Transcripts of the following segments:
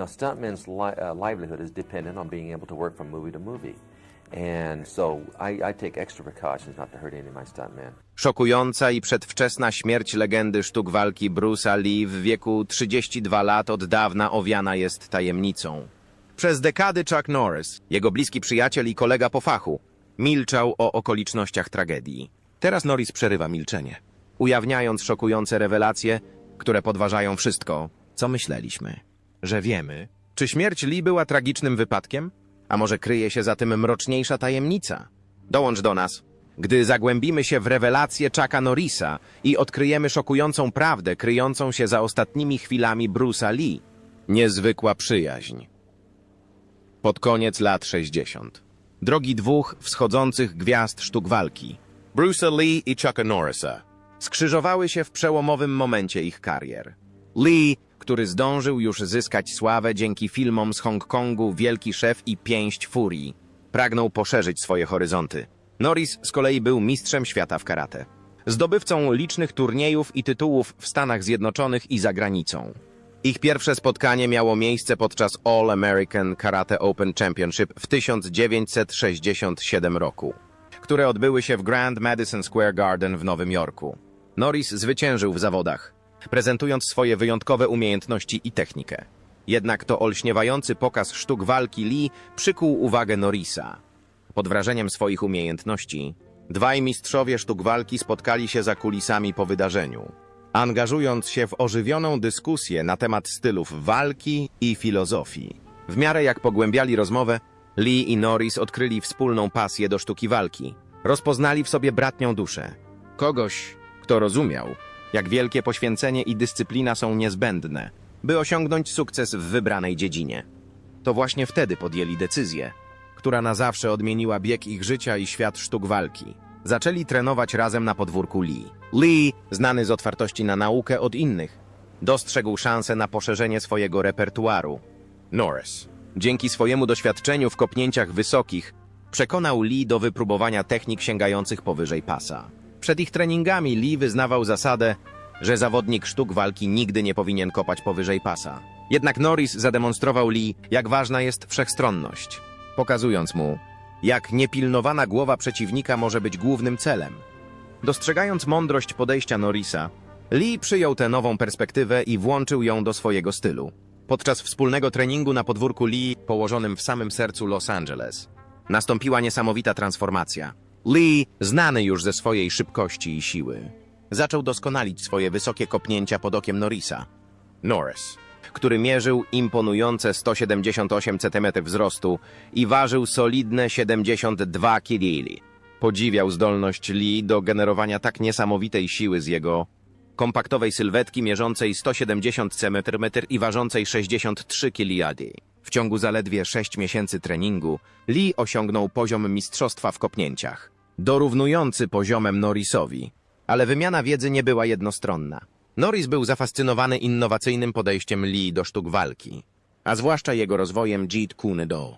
Now, stuntmen's li- uh, livelihood is dependent on being able to work from movie to movie. And so I, I take extra precautions not to hurt any of my stuntmen. Szokująca i przedwczesna śmierć legendy sztuk walki Bruce'a Lee w wieku 32 lat od dawna owiana jest tajemnicą. Przez dekady Chuck Norris, jego bliski przyjaciel i kolega po fachu, milczał o okolicznościach tragedii. Teraz Norris przerywa milczenie, ujawniając szokujące rewelacje, które podważają wszystko, co myśleliśmy. Że wiemy, czy śmierć Lee była tragicznym wypadkiem? A może kryje się za tym mroczniejsza tajemnica? Dołącz do nas, gdy zagłębimy się w rewelacje Chucka Norrisa i odkryjemy szokującą prawdę kryjącą się za ostatnimi chwilami Bruce'a Lee. Niezwykła przyjaźń. Pod koniec lat 60. Drogi dwóch wschodzących gwiazd sztuk walki, Bruce'a Lee i Chucka Norrisa, skrzyżowały się w przełomowym momencie ich karier. Lee, który zdążył już zyskać sławę dzięki filmom z Hongkongu Wielki Szef i Pięść Furii, pragnął poszerzyć swoje horyzonty. Norris z kolei był mistrzem świata w karate. Zdobywcą licznych turniejów i tytułów w Stanach Zjednoczonych i za granicą. Ich pierwsze spotkanie miało miejsce podczas All American Karate Open Championship w 1967 roku, które odbyły się w Grand Madison Square Garden w Nowym Jorku. Norris zwyciężył w zawodach, prezentując swoje wyjątkowe umiejętności i technikę. Jednak to olśniewający pokaz sztuk walki Lee przykuł uwagę Norrisa. Pod wrażeniem swoich umiejętności, dwaj mistrzowie sztuk walki spotkali się za kulisami po wydarzeniu, angażując się w ożywioną dyskusję na temat stylów walki i filozofii. W miarę jak pogłębiali rozmowę, Lee i Norris odkryli wspólną pasję do sztuki walki. Rozpoznali w sobie bratnią duszę. Kogoś, kto rozumiał, jak wielkie poświęcenie i dyscyplina są niezbędne, by osiągnąć sukces w wybranej dziedzinie. To właśnie wtedy podjęli decyzję, która na zawsze odmieniła bieg ich życia i świat sztuk walki. Zaczęli trenować razem na podwórku Lee. Lee, znany z otwartości na naukę od innych, dostrzegł szansę na poszerzenie swojego repertuaru. Norris, dzięki swojemu doświadczeniu w kopnięciach wysokich, przekonał Lee do wypróbowania technik sięgających powyżej pasa. Przed ich treningami Lee wyznawał zasadę, że zawodnik sztuk walki nigdy nie powinien kopać powyżej pasa. Jednak Norris zademonstrował Lee, jak ważna jest wszechstronność, pokazując mu, jak niepilnowana głowa przeciwnika może być głównym celem. Dostrzegając mądrość podejścia Norrisa, Lee przyjął tę nową perspektywę i włączył ją do swojego stylu. Podczas wspólnego treningu na podwórku Lee, położonym w samym sercu Los Angeles, nastąpiła niesamowita transformacja. Lee, znany już ze swojej szybkości i siły, zaczął doskonalić swoje wysokie kopnięcia pod okiem Norrisa. Norris, który mierzył imponujące 178 cm wzrostu i ważył solidne 72 kg. Podziwiał zdolność Lee do generowania tak niesamowitej siły z jego kompaktowej sylwetki mierzącej 170 cm i ważącej 63 kg. W ciągu zaledwie 6 miesięcy treningu Lee osiągnął poziom mistrzostwa w kopnięciach, dorównujący poziomem Norrisowi. Ale wymiana wiedzy nie była jednostronna. Norris był zafascynowany innowacyjnym podejściem Lee do sztuk walki, a zwłaszcza jego rozwojem Jeet Kune Do.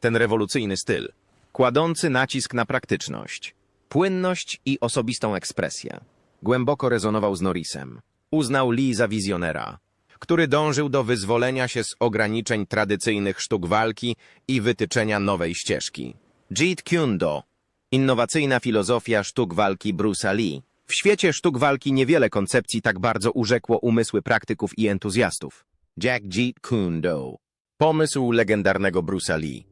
Ten rewolucyjny styl, kładący nacisk na praktyczność, płynność i osobistą ekspresję, głęboko rezonował z Norrisem. Uznał Lee za wizjonera, który dążył do wyzwolenia się z ograniczeń tradycyjnych sztuk walki i wytyczenia nowej ścieżki. Jeet Kune Do, innowacyjna filozofia sztuk walki Bruce'a Lee. W świecie sztuk walki niewiele koncepcji tak bardzo urzekło umysły praktyków i entuzjastów. Jack Jeet Kune Do. Pomysł legendarnego Bruce'a Lee.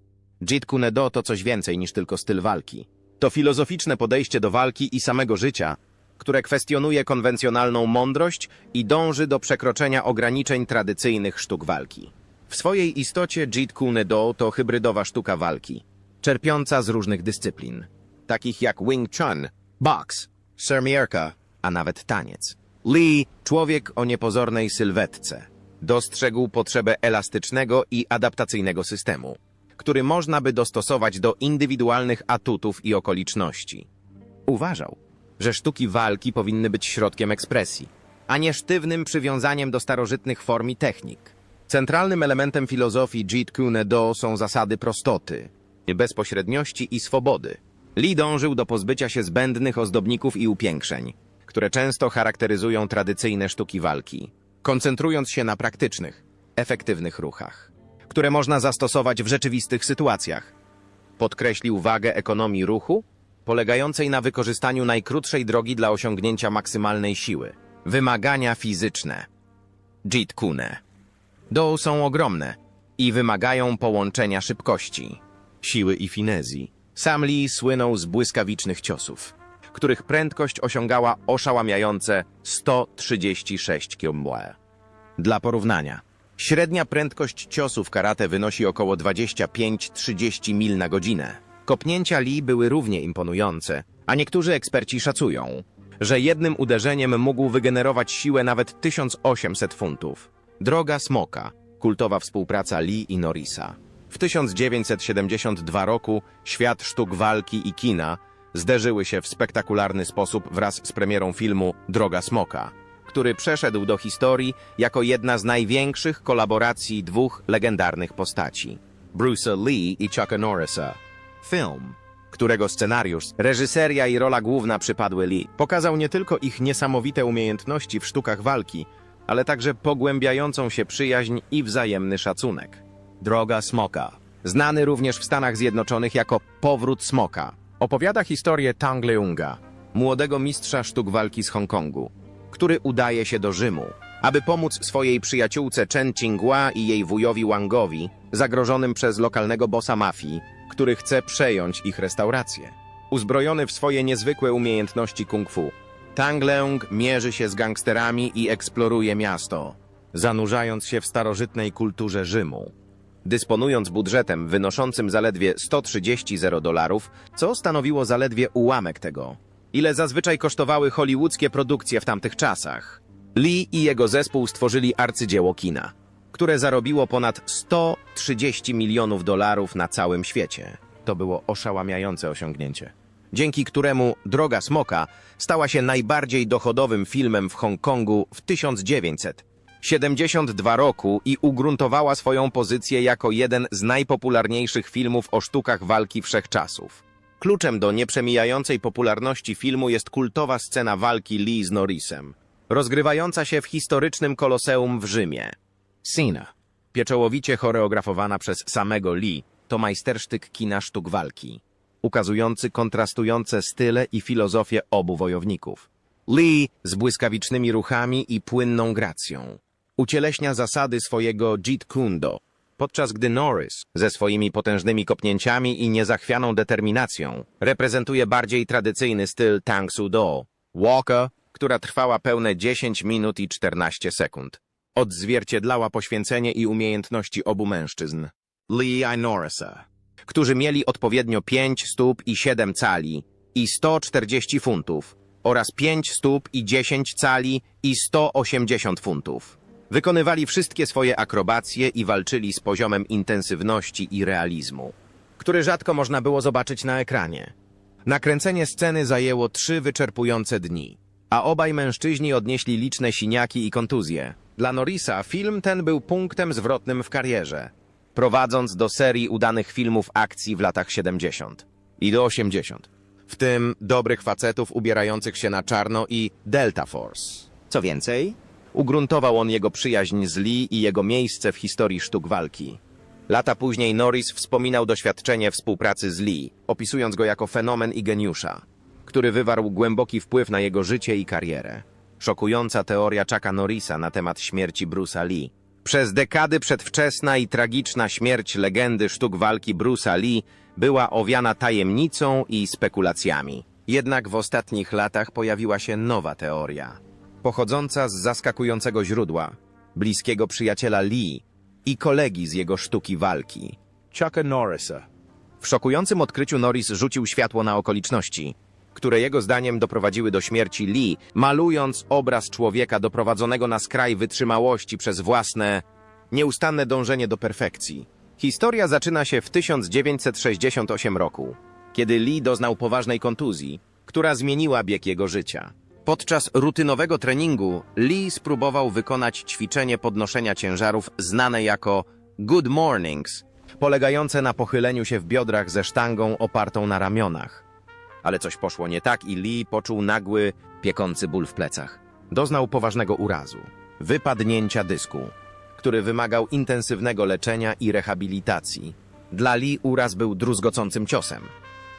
Jeet Kune Do to coś więcej niż tylko styl walki. To filozoficzne podejście do walki i samego życia, które kwestionuje konwencjonalną mądrość i dąży do przekroczenia ograniczeń tradycyjnych sztuk walki. W swojej istocie Jeet Kune Do to hybrydowa sztuka walki, czerpiąca z różnych dyscyplin, takich jak Wing Chun, boks, szermierka, a nawet taniec. Lee, człowiek o niepozornej sylwetce, dostrzegł potrzebę elastycznego i adaptacyjnego systemu, który można by dostosować do indywidualnych atutów i okoliczności. Uważał, że sztuki walki powinny być środkiem ekspresji, a nie sztywnym przywiązaniem do starożytnych form i technik. Centralnym elementem filozofii Jeet Kune Do są zasady prostoty, bezpośredniości i swobody. Lee dążył do pozbycia się zbędnych ozdobników i upiększeń, które często charakteryzują tradycyjne sztuki walki, koncentrując się na praktycznych, efektywnych ruchach, które można zastosować w rzeczywistych sytuacjach. Podkreślił wagę ekonomii ruchu, polegającej na wykorzystaniu najkrótszej drogi dla osiągnięcia maksymalnej siły. Wymagania fizyczne. Jeet Kune. Do są ogromne i wymagają połączenia szybkości, siły i finezji. Sam Lee słynął z błyskawicznych ciosów, których prędkość osiągała oszałamiające 136 km. Dla porównania, średnia prędkość ciosów karate wynosi około 25-30 mil na godzinę. Kopnięcia Lee były równie imponujące, a niektórzy eksperci szacują, że jednym uderzeniem mógł wygenerować siłę nawet 1800 funtów. Droga Smoka, kultowa współpraca Lee i Norrisa. W 1972 roku świat sztuk walki i kina zderzyły się w spektakularny sposób wraz z premierą filmu Droga Smoka, który przeszedł do historii jako jedna z największych kolaboracji dwóch legendarnych postaci. Bruce'a Lee i Chucka Norrisa. Film, którego scenariusz, reżyseria i rola główna przypadły Lee, pokazał nie tylko ich niesamowite umiejętności w sztukach walki, ale także pogłębiającą się przyjaźń i wzajemny szacunek. Droga Smoka, znany również w Stanach Zjednoczonych jako Powrót Smoka, opowiada historię Tang Leunga, młodego mistrza sztuk walki z Hongkongu, który udaje się do Rzymu, aby pomóc swojej przyjaciółce Chen Qinghua i jej wujowi Wangowi, zagrożonym przez lokalnego bossa mafii, który chce przejąć ich restaurację. Uzbrojony w swoje niezwykłe umiejętności kung fu, Tang Leung mierzy się z gangsterami i eksploruje miasto, zanurzając się w starożytnej kulturze Rzymu. Dysponując budżetem wynoszącym zaledwie 130 dolarów, co stanowiło zaledwie ułamek tego, ile zazwyczaj kosztowały hollywoodzkie produkcje w tamtych czasach. Lee i jego zespół stworzyli arcydzieło kina, które zarobiło ponad 130 milionów dolarów na całym świecie. To było oszałamiające osiągnięcie, dzięki któremu Droga Smoka stała się najbardziej dochodowym filmem w Hongkongu w 1972 roku i ugruntowała swoją pozycję jako jeden z najpopularniejszych filmów o sztukach walki wszechczasów. Kluczem do nieprzemijającej popularności filmu jest kultowa scena walki Lee z Norrisem, rozgrywająca się w historycznym koloseum w Rzymie. Scena, pieczołowicie choreografowana przez samego Lee, to majstersztyk kina sztuk walki, ukazujący kontrastujące style i filozofię obu wojowników. Lee z błyskawicznymi ruchami i płynną gracją ucieleśnia zasady swojego Jeet Kundo, podczas gdy Norris ze swoimi potężnymi kopnięciami i niezachwianą determinacją reprezentuje bardziej tradycyjny styl Tang Soo Do, Walker, która trwała pełne 10 minut i 14 sekund. Odzwierciedlała poświęcenie i umiejętności obu mężczyzn, Lee i Norrisa, którzy mieli odpowiednio 5 stóp i 7 cali i 140 funtów oraz 5 stóp i 10 cali i 180 funtów. Wykonywali wszystkie swoje akrobacje i walczyli z poziomem intensywności i realizmu, który rzadko można było zobaczyć na ekranie. Nakręcenie sceny zajęło trzy wyczerpujące dni, a obaj mężczyźni odnieśli liczne siniaki i kontuzje. Dla Norrisa film ten był punktem zwrotnym w karierze, prowadząc do serii udanych filmów akcji w latach 70 i do 80, w tym Dobrych Facetów ubierających się na czarno i Delta Force. Co więcej, ugruntował on jego przyjaźń z Lee i jego miejsce w historii sztuk walki. Lata później Norris wspominał doświadczenie współpracy z Lee, opisując go jako fenomen i geniusza, który wywarł głęboki wpływ na jego życie i karierę. Szokująca teoria Chucka Norrisa na temat śmierci Bruce'a Lee. Przez dekady przedwczesna i tragiczna śmierć legendy sztuk walki Bruce'a Lee była owiana tajemnicą i spekulacjami. Jednak w ostatnich latach pojawiła się nowa teoria, pochodząca z zaskakującego źródła, bliskiego przyjaciela Lee i kolegi z jego sztuki walki, Chucka Norrisa. W szokującym odkryciu Norris rzucił światło na okoliczności, które jego zdaniem doprowadziły do śmierci Lee, malując obraz człowieka doprowadzonego na skraj wytrzymałości przez własne, nieustanne dążenie do perfekcji. Historia zaczyna się w 1968 roku, kiedy Lee doznał poważnej kontuzji, która zmieniła bieg jego życia. Podczas rutynowego treningu Lee spróbował wykonać ćwiczenie podnoszenia ciężarów znane jako Good Mornings, polegające na pochyleniu się w biodrach ze sztangą opartą na ramionach. Ale coś poszło nie tak i Lee poczuł nagły, piekący ból w plecach. Doznał poważnego urazu, wypadnięcia dysku, który wymagał intensywnego leczenia i rehabilitacji. Dla Lee uraz był druzgocącym ciosem.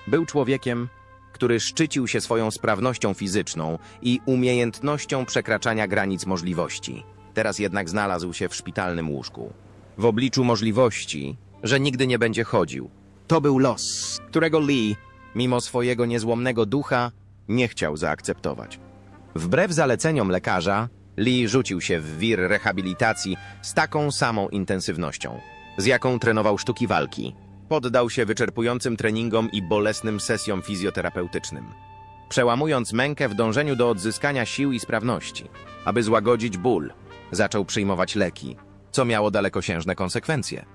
Był człowiekiem, który szczycił się swoją sprawnością fizyczną i umiejętnością przekraczania granic możliwości. Teraz jednak znalazł się w szpitalnym łóżku. W obliczu możliwości, że nigdy nie będzie chodził. To był los, którego Lee, mimo swojego niezłomnego ducha, nie chciał zaakceptować. Wbrew zaleceniom lekarza, Lee rzucił się w wir rehabilitacji z taką samą intensywnością, z jaką trenował sztuki walki. Poddał się wyczerpującym treningom i bolesnym sesjom fizjoterapeutycznym, przełamując mękę w dążeniu do odzyskania sił i sprawności. Aby złagodzić ból, zaczął przyjmować leki, co miało dalekosiężne konsekwencje.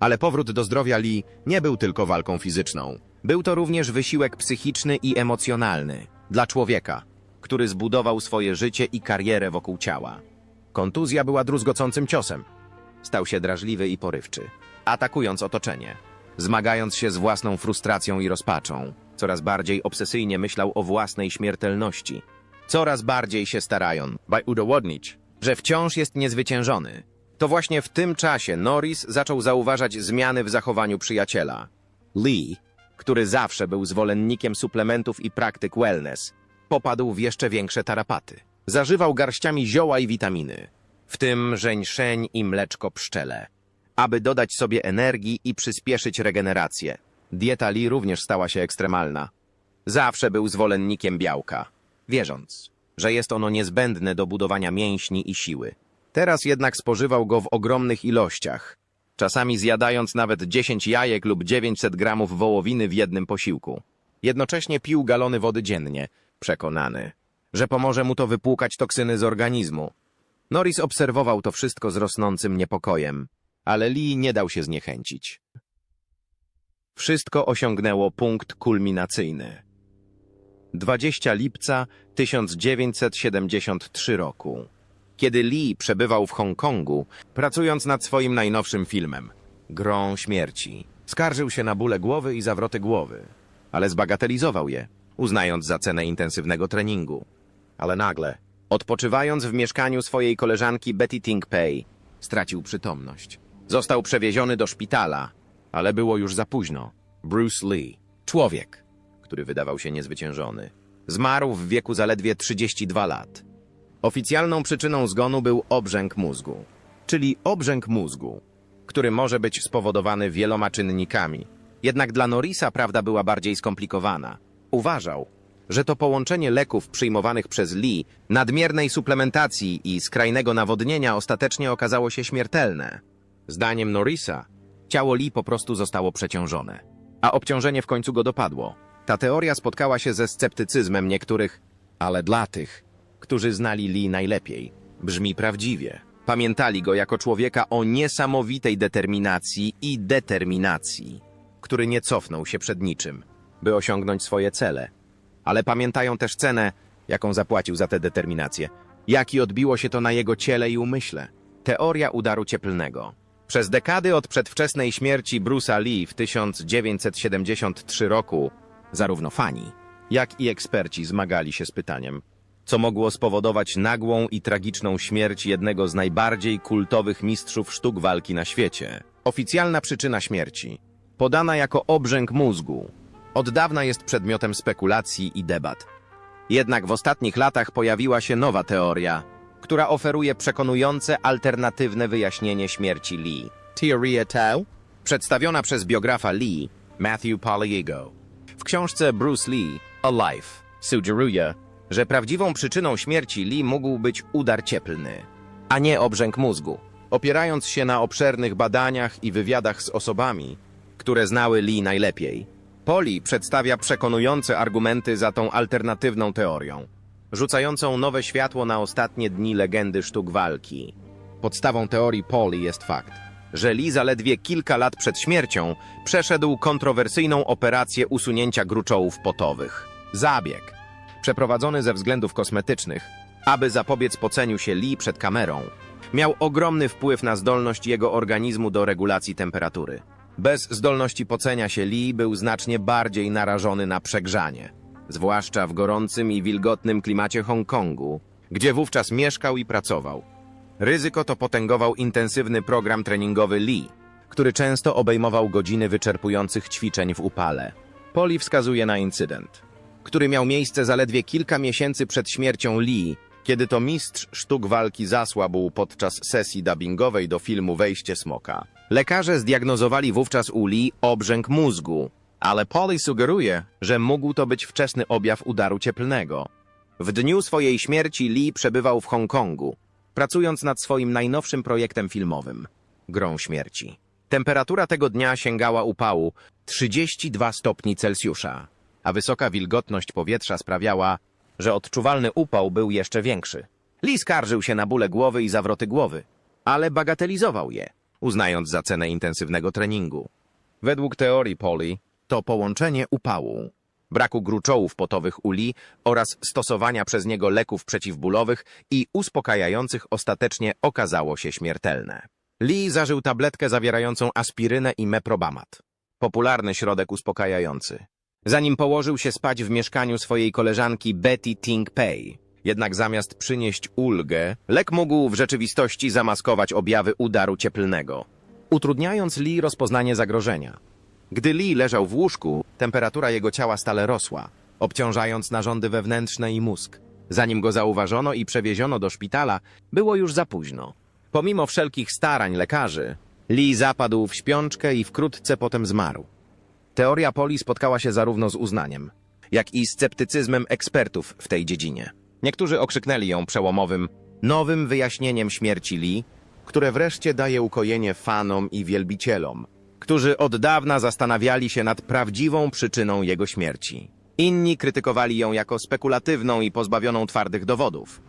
Ale powrót do zdrowia Lee nie był tylko walką fizyczną. Był to również wysiłek psychiczny i emocjonalny dla człowieka, który zbudował swoje życie i karierę wokół ciała. Kontuzja była druzgocącym ciosem. Stał się drażliwy i porywczy, atakując otoczenie, zmagając się z własną frustracją i rozpaczą. Coraz bardziej obsesyjnie myślał o własnej śmiertelności. Coraz bardziej się starają, by udowodnić, że wciąż jest niezwyciężony. To właśnie w tym czasie Norris zaczął zauważać zmiany w zachowaniu przyjaciela. Lee, który zawsze był zwolennikiem suplementów i praktyk wellness, popadł w jeszcze większe tarapaty. Zażywał garściami zioła i witaminy, w tym żeńszeń i mleczko pszczele, aby dodać sobie energii i przyspieszyć regenerację. Dieta Lee również stała się ekstremalna. Zawsze był zwolennikiem białka, wierząc, że jest ono niezbędne do budowania mięśni i siły. Teraz jednak spożywał go w ogromnych ilościach, czasami zjadając nawet 10 jajek lub 900 gramów wołowiny w jednym posiłku. Jednocześnie pił galony wody dziennie, przekonany, że pomoże mu to wypłukać toksyny z organizmu. Norris obserwował to wszystko z rosnącym niepokojem, ale Lee nie dał się zniechęcić. Wszystko osiągnęło punkt kulminacyjny. 20 lipca 1973 roku, kiedy Lee przebywał w Hongkongu, pracując nad swoim najnowszym filmem, Grą Śmierci. Skarżył się na bóle głowy i zawroty głowy, ale zbagatelizował je, uznając za cenę intensywnego treningu. Ale nagle, odpoczywając w mieszkaniu swojej koleżanki Betty Ting Pei, stracił przytomność. Został przewieziony do szpitala, ale było już za późno. Bruce Lee, człowiek, który wydawał się niezwyciężony, zmarł w wieku zaledwie 32 lat. Oficjalną przyczyną zgonu był obrzęk mózgu, czyli obrzęk mózgu, który może być spowodowany wieloma czynnikami. Jednak dla Norrisa prawda była bardziej skomplikowana. Uważał, że to połączenie leków przyjmowanych przez Lee, nadmiernej suplementacji i skrajnego nawodnienia ostatecznie okazało się śmiertelne. Zdaniem Norrisa, ciało Lee po prostu zostało przeciążone, a obciążenie w końcu go dopadło. Ta teoria spotkała się ze sceptycyzmem niektórych, ale dla tych, którzy znali Lee najlepiej, brzmi prawdziwie. Pamiętali go jako człowieka o niesamowitej determinacji i determinacji, który nie cofnął się przed niczym, by osiągnąć swoje cele. Ale pamiętają też cenę, jaką zapłacił za tę determinację, jak i odbiło się to na jego ciele i umyśle. Teoria udaru cieplnego. Przez dekady od przedwczesnej śmierci Bruce'a Lee w 1973 roku, zarówno fani, jak i eksperci zmagali się z pytaniem, co mogło spowodować nagłą i tragiczną śmierć jednego z najbardziej kultowych mistrzów sztuk walki na świecie. Oficjalna przyczyna śmierci, podana jako obrzęk mózgu, od dawna jest przedmiotem spekulacji i debat. Jednak w ostatnich latach pojawiła się nowa teoria, która oferuje przekonujące alternatywne wyjaśnienie śmierci Lee. Teoria tau? Przedstawiona przez biografa Lee, Matthew Poliego. W książce Bruce Lee, Alive, sugeruje, że prawdziwą przyczyną śmierci Lee mógł być udar cieplny, a nie obrzęk mózgu. Opierając się na obszernych badaniach i wywiadach z osobami, które znały Lee najlepiej, Poli przedstawia przekonujące argumenty za tą alternatywną teorią, rzucającą nowe światło na ostatnie dni legendy sztuk walki. Podstawą teorii Poli jest fakt, że Lee zaledwie kilka lat przed śmiercią przeszedł kontrowersyjną operację usunięcia gruczołów potowych. Zabieg, przeprowadzony ze względów kosmetycznych, aby zapobiec poceniu się Lee przed kamerą, miał ogromny wpływ na zdolność jego organizmu do regulacji temperatury. Bez zdolności pocenia się Lee był znacznie bardziej narażony na przegrzanie, zwłaszcza w gorącym i wilgotnym klimacie Hongkongu, gdzie wówczas mieszkał i pracował. Ryzyko to potęgował intensywny program treningowy Lee, który często obejmował godziny wyczerpujących ćwiczeń w upale. Poli wskazuje na incydent, który miał miejsce zaledwie kilka miesięcy przed śmiercią Lee, kiedy to mistrz sztuk walki zasłabł podczas sesji dubbingowej do filmu Wejście Smoka. Lekarze zdiagnozowali wówczas u Lee obrzęk mózgu, ale Polly sugeruje, że mógł to być wczesny objaw udaru cieplnego. W dniu swojej śmierci Lee przebywał w Hongkongu, pracując nad swoim najnowszym projektem filmowym Grą Śmierci. Temperatura tego dnia sięgała upału 32 stopni Celsjusza, a wysoka wilgotność powietrza sprawiała, że odczuwalny upał był jeszcze większy. Lee skarżył się na bóle głowy i zawroty głowy, ale bagatelizował je, uznając za cenę intensywnego treningu. Według teorii Poli to połączenie upału, braku gruczołów potowych u Lee oraz stosowania przez niego leków przeciwbólowych i uspokajających ostatecznie okazało się śmiertelne. Lee zażył tabletkę zawierającą aspirynę i meprobamat, popularny środek uspokajający. Zanim położył się spać w mieszkaniu swojej koleżanki Betty Ting Pei. Jednak zamiast przynieść ulgę, lek mógł w rzeczywistości zamaskować objawy udaru cieplnego, utrudniając Lee rozpoznanie zagrożenia. Gdy Lee leżał w łóżku, temperatura jego ciała stale rosła, obciążając narządy wewnętrzne i mózg. Zanim go zauważono i przewieziono do szpitala, było już za późno. Pomimo wszelkich starań lekarzy, Lee zapadł w śpiączkę i wkrótce potem zmarł. Teoria Poli spotkała się zarówno z uznaniem, jak i sceptycyzmem ekspertów w tej dziedzinie. Niektórzy okrzyknęli ją przełomowym, nowym wyjaśnieniem śmierci Lee, które wreszcie daje ukojenie fanom i wielbicielom, którzy od dawna zastanawiali się nad prawdziwą przyczyną jego śmierci. Inni krytykowali ją jako spekulatywną i pozbawioną twardych dowodów.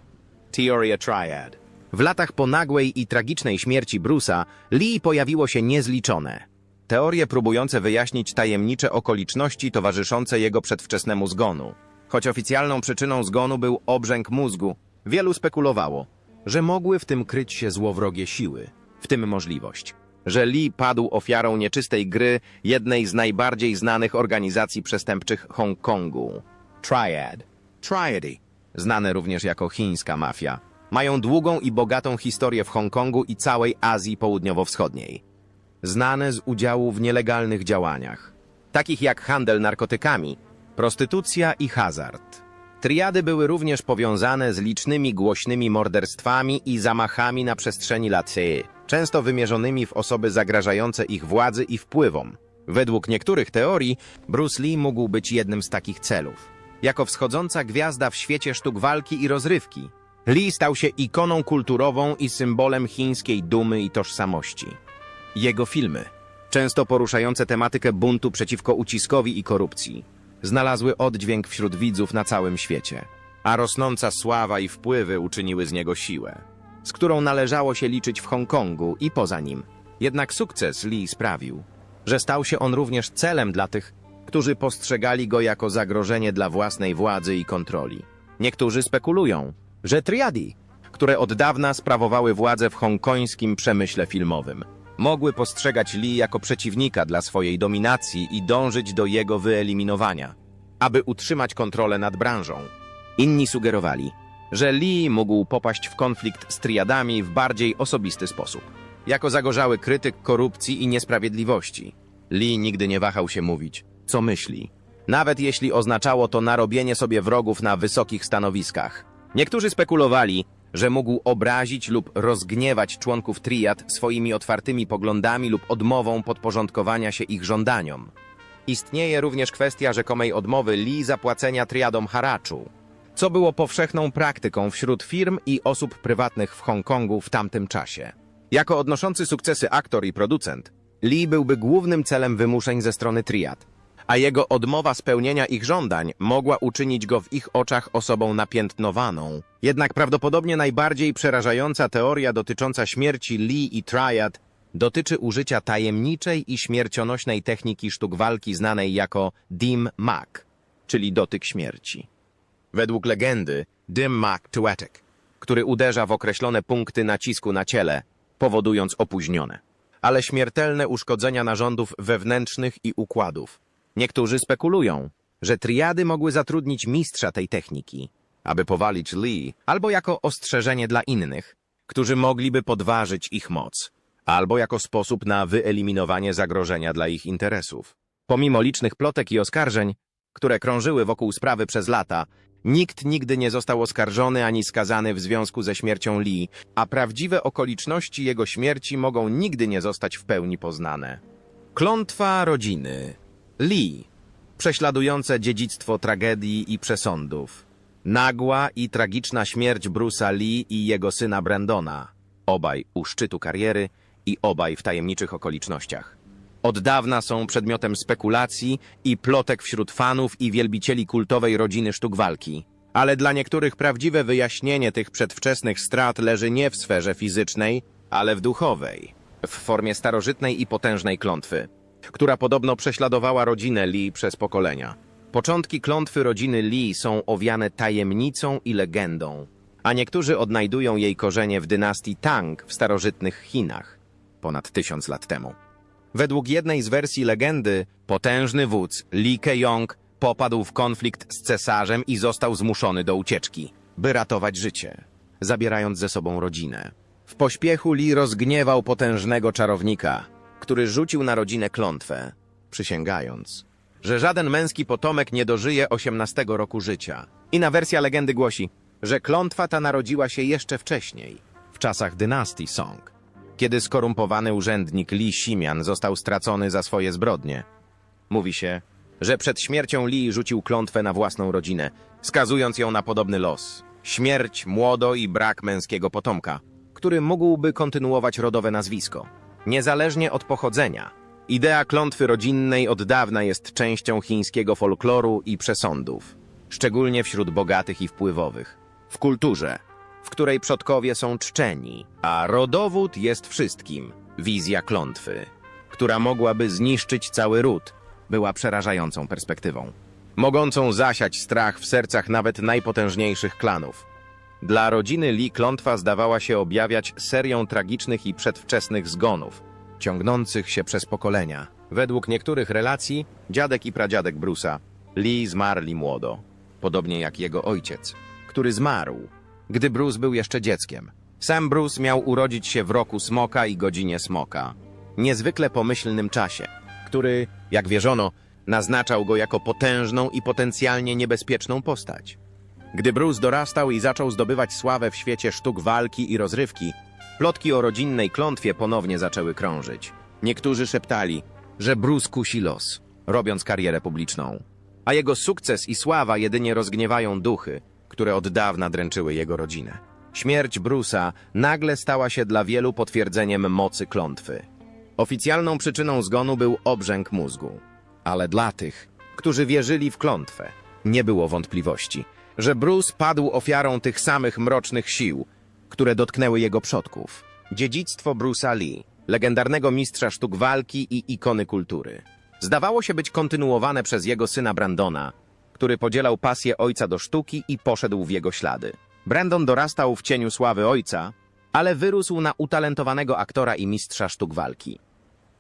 Teoria Triad. W latach po nagłej i tragicznej śmierci Bruce'a, Lee pojawiło się niezliczone. Teorie próbujące wyjaśnić tajemnicze okoliczności towarzyszące jego przedwczesnemu zgonu. Choć oficjalną przyczyną zgonu był obrzęk mózgu, wielu spekulowało, że mogły w tym kryć się złowrogie siły, w tym możliwość, że Lee padł ofiarą nieczystej gry jednej z najbardziej znanych organizacji przestępczych Hongkongu. Triad. Triady, znane również jako chińska mafia, mają długą i bogatą historię w Hongkongu i całej Azji Południowo-Wschodniej znane z udziału w nielegalnych działaniach, takich jak handel narkotykami, prostytucja i hazard. Triady były również powiązane z licznymi głośnymi morderstwami i zamachami na przestrzeni lat, często wymierzonymi w osoby zagrażające ich władzy i wpływom. Według niektórych teorii Bruce Lee mógł być jednym z takich celów. Jako wschodząca gwiazda w świecie sztuk walki i rozrywki, Lee stał się ikoną kulturową i symbolem chińskiej dumy i tożsamości. Jego filmy, często poruszające tematykę buntu przeciwko uciskowi i korupcji, znalazły oddźwięk wśród widzów na całym świecie, a rosnąca sława i wpływy uczyniły z niego siłę, z którą należało się liczyć w Hongkongu i poza nim. Jednak sukces Lee sprawił, że stał się on również celem dla tych, którzy postrzegali go jako zagrożenie dla własnej władzy i kontroli. Niektórzy spekulują, że triadi, które od dawna sprawowały władzę w hongkońskim przemyśle filmowym, mogły postrzegać Lee jako przeciwnika dla swojej dominacji i dążyć do jego wyeliminowania, aby utrzymać kontrolę nad branżą. Inni sugerowali, że Lee mógł popaść w konflikt z triadami w bardziej osobisty sposób. Jako zagorzały krytyk korupcji i niesprawiedliwości, Lee nigdy nie wahał się mówić, co myśli, nawet jeśli oznaczało to narobienie sobie wrogów na wysokich stanowiskach. Niektórzy spekulowali, że mógł obrazić lub rozgniewać członków triad swoimi otwartymi poglądami lub odmową podporządkowania się ich żądaniom. Istnieje również kwestia rzekomej odmowy Lee zapłacenia triadom haraczu, co było powszechną praktyką wśród firm i osób prywatnych w Hongkongu w tamtym czasie. Jako odnoszący sukcesy aktor i producent, Lee byłby głównym celem wymuszeń ze strony triad, a jego odmowa spełnienia ich żądań mogła uczynić go w ich oczach osobą napiętnowaną. Jednak prawdopodobnie najbardziej przerażająca teoria dotycząca śmierci Lee i Triad dotyczy użycia tajemniczej i śmiercionośnej techniki sztuk walki znanej jako Dim Mak, czyli dotyk śmierci. Według legendy, Dim Mak Tuetek, który uderza w określone punkty nacisku na ciele, powodując opóźnione, ale śmiertelne uszkodzenia narządów wewnętrznych i układów. Niektórzy spekulują, że triady mogły zatrudnić mistrza tej techniki, aby powalić Lee, albo jako ostrzeżenie dla innych, którzy mogliby podważyć ich moc, albo jako sposób na wyeliminowanie zagrożenia dla ich interesów. Pomimo licznych plotek i oskarżeń, które krążyły wokół sprawy przez lata, nikt nigdy nie został oskarżony ani skazany w związku ze śmiercią Lee, a prawdziwe okoliczności jego śmierci mogą nigdy nie zostać w pełni poznane. Klątwa rodziny Lee, prześladujące dziedzictwo tragedii i przesądów. Nagła i tragiczna śmierć Bruce'a Lee i jego syna Brandona, obaj u szczytu kariery i obaj w tajemniczych okolicznościach. Od dawna są przedmiotem spekulacji i plotek wśród fanów i wielbicieli kultowej rodziny sztuk walki. Ale dla niektórych prawdziwe wyjaśnienie tych przedwczesnych strat leży nie w sferze fizycznej, ale w duchowej, w formie starożytnej i potężnej klątwy, która podobno prześladowała rodzinę Lee przez pokolenia. Początki klątwy rodziny Lee są owiane tajemnicą i legendą, a niektórzy odnajdują jej korzenie w dynastii Tang w starożytnych Chinach, ponad tysiąc lat temu. Według jednej z wersji legendy, potężny wódz Li Keyong popadł w konflikt z cesarzem i został zmuszony do ucieczki, by ratować życie, zabierając ze sobą rodzinę. W pośpiechu Li rozgniewał potężnego czarownika, który rzucił na rodzinę klątwę, przysięgając, że żaden męski potomek nie dożyje 18 roku życia. Inna wersja legendy głosi, że klątwa ta narodziła się jeszcze wcześniej, w czasach dynastii Song kiedy skorumpowany urzędnik Li Simian został stracony za swoje zbrodnie. Mówi się, że przed śmiercią Li rzucił klątwę na własną rodzinę, skazując ją na podobny los. Śmierć, młodo i brak męskiego potomka, który mógłby kontynuować rodowe nazwisko. Niezależnie od pochodzenia, idea klątwy rodzinnej od dawna jest częścią chińskiego folkloru i przesądów, szczególnie wśród bogatych i wpływowych. W kulturze, w której przodkowie są czczeni, a rodowód jest wszystkim. Wizja klątwy, która mogłaby zniszczyć cały ród, była przerażającą perspektywą. Mogącą zasiać strach w sercach nawet najpotężniejszych klanów. Dla rodziny Lee klątwa zdawała się objawiać serią tragicznych i przedwczesnych zgonów, ciągnących się przez pokolenia. Według niektórych relacji, dziadek i pradziadek Bruce'a, Lee zmarli młodo, podobnie jak jego ojciec, który zmarł, gdy Bruce był jeszcze dzieckiem. Sam Bruce miał urodzić się w roku smoka i godzinie smoka. Niezwykle pomyślnym czasie, który, jak wierzono, naznaczał go jako potężną i potencjalnie niebezpieczną postać. Gdy Bruce dorastał i zaczął zdobywać sławę w świecie sztuk walki i rozrywki, plotki o rodzinnej klątwie ponownie zaczęły krążyć. Niektórzy szeptali, że Bruce kusi los, robiąc karierę publiczną, a jego sukces i sława jedynie rozgniewają duchy, które od dawna dręczyły jego rodzinę. Śmierć Bruce'a nagle stała się dla wielu potwierdzeniem mocy klątwy. Oficjalną przyczyną zgonu był obrzęk mózgu. Ale dla tych, którzy wierzyli w klątwę, nie było wątpliwości, że Bruce padł ofiarą tych samych mrocznych sił, które dotknęły jego przodków. Dziedzictwo Bruce'a Lee, legendarnego mistrza sztuk walki i ikony kultury. Zdawało się być kontynuowane przez jego syna Brandona, który podzielał pasję ojca do sztuki i poszedł w jego ślady. Brandon dorastał w cieniu sławy ojca, ale wyrósł na utalentowanego aktora i mistrza sztuk walki.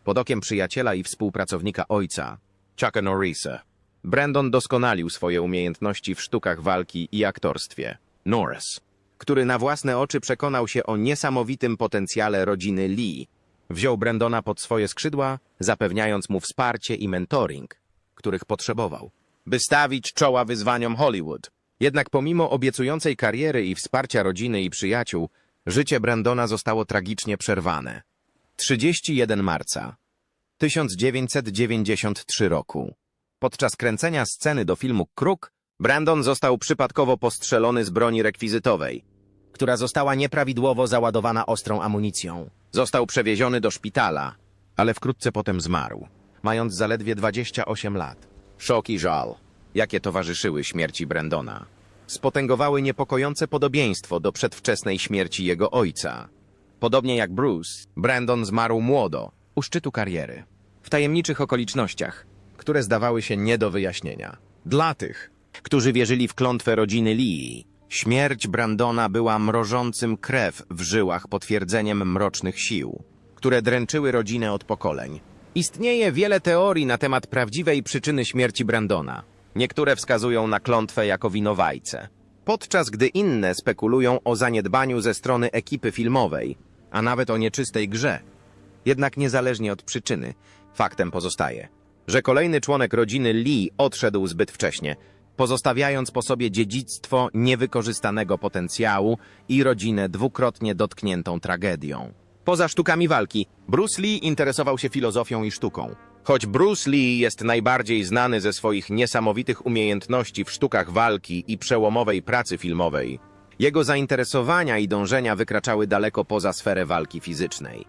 Pod okiem przyjaciela i współpracownika ojca, Chucka Norrisa, Brandon doskonalił swoje umiejętności w sztukach walki i aktorstwie. Norris, który na własne oczy przekonał się o niesamowitym potencjale rodziny Lee, wziął Brandona pod swoje skrzydła, zapewniając mu wsparcie i mentoring, których potrzebował by stawić czoła wyzwaniom Hollywood. Jednak pomimo obiecującej kariery i wsparcia rodziny i przyjaciół, życie Brandona zostało tragicznie przerwane. 31 marca 1993 roku. Podczas kręcenia sceny do filmu Kruk, Brandon został przypadkowo postrzelony z broni rekwizytowej, która została nieprawidłowo załadowana ostrą amunicją. Został przewieziony do szpitala, ale wkrótce potem zmarł, mając zaledwie 28 lat. Szok i żal, jakie towarzyszyły śmierci Brandona, spotęgowały niepokojące podobieństwo do przedwczesnej śmierci jego ojca. Podobnie jak Bruce, Brandon zmarł młodo, u szczytu kariery, w tajemniczych okolicznościach, które zdawały się nie do wyjaśnienia. Dla tych, którzy wierzyli w klątwę rodziny Lee, śmierć Brandona była mrożącym krew w żyłach potwierdzeniem mrocznych sił, które dręczyły rodzinę od pokoleń. Istnieje wiele teorii na temat prawdziwej przyczyny śmierci Brandona. Niektóre wskazują na klątwę jako winowajcę. podczas gdy inne spekulują o zaniedbaniu ze strony ekipy filmowej, a nawet o nieczystej grze. Jednak niezależnie od przyczyny, faktem pozostaje, że kolejny członek rodziny Lee odszedł zbyt wcześnie, pozostawiając po sobie dziedzictwo niewykorzystanego potencjału i rodzinę dwukrotnie dotkniętą tragedią. Poza sztukami walki, Bruce Lee interesował się filozofią i sztuką. Choć Bruce Lee jest najbardziej znany ze swoich niesamowitych umiejętności w sztukach walki i przełomowej pracy filmowej, jego zainteresowania i dążenia wykraczały daleko poza sferę walki fizycznej.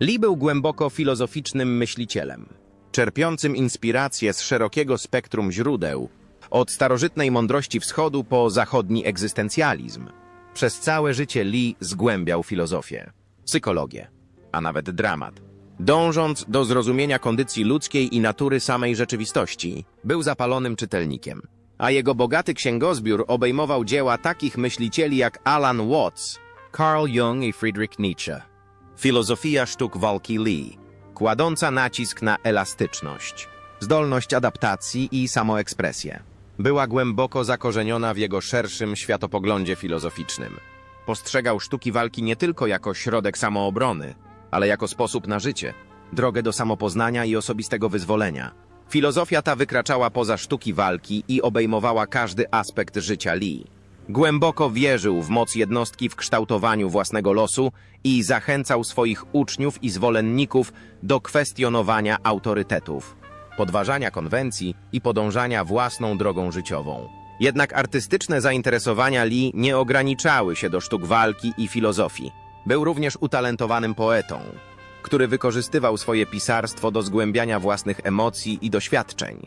Lee był głęboko filozoficznym myślicielem, czerpiącym inspirację z szerokiego spektrum źródeł, od starożytnej mądrości wschodu po zachodni egzystencjalizm. Przez całe życie Lee zgłębiał filozofię, psychologię, a nawet dramat. Dążąc do zrozumienia kondycji ludzkiej i natury samej rzeczywistości, był zapalonym czytelnikiem, a jego bogaty księgozbiór obejmował dzieła takich myślicieli jak Alan Watts, Carl Jung i Friedrich Nietzsche. Filozofia sztuk walki Lee, kładąca nacisk na elastyczność, zdolność adaptacji i samoekspresję. Była głęboko zakorzeniona w jego szerszym światopoglądzie filozoficznym. Postrzegał sztuki walki nie tylko jako środek samoobrony, ale jako sposób na życie, drogę do samopoznania i osobistego wyzwolenia. Filozofia ta wykraczała poza sztuki walki i obejmowała każdy aspekt życia Lee. Głęboko wierzył w moc jednostki w kształtowaniu własnego losu i zachęcał swoich uczniów i zwolenników do kwestionowania autorytetów, podważania konwencji i podążania własną drogą życiową. Jednak artystyczne zainteresowania Lee nie ograniczały się do sztuk walki i filozofii. Był również utalentowanym poetą, który wykorzystywał swoje pisarstwo do zgłębiania własnych emocji i doświadczeń.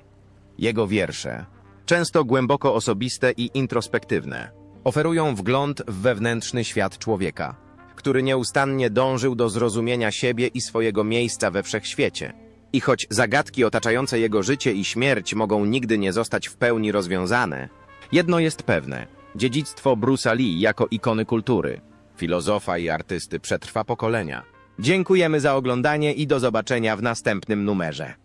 Jego wiersze, często głęboko osobiste i introspektywne, oferują wgląd w wewnętrzny świat człowieka, który nieustannie dążył do zrozumienia siebie i swojego miejsca we wszechświecie. I choć zagadki otaczające jego życie i śmierć mogą nigdy nie zostać w pełni rozwiązane, jedno jest pewne: dziedzictwo Bruce'a Lee jako ikony kultury, filozofa i artysty przetrwa pokolenia. Dziękujemy za oglądanie i do zobaczenia w następnym numerze.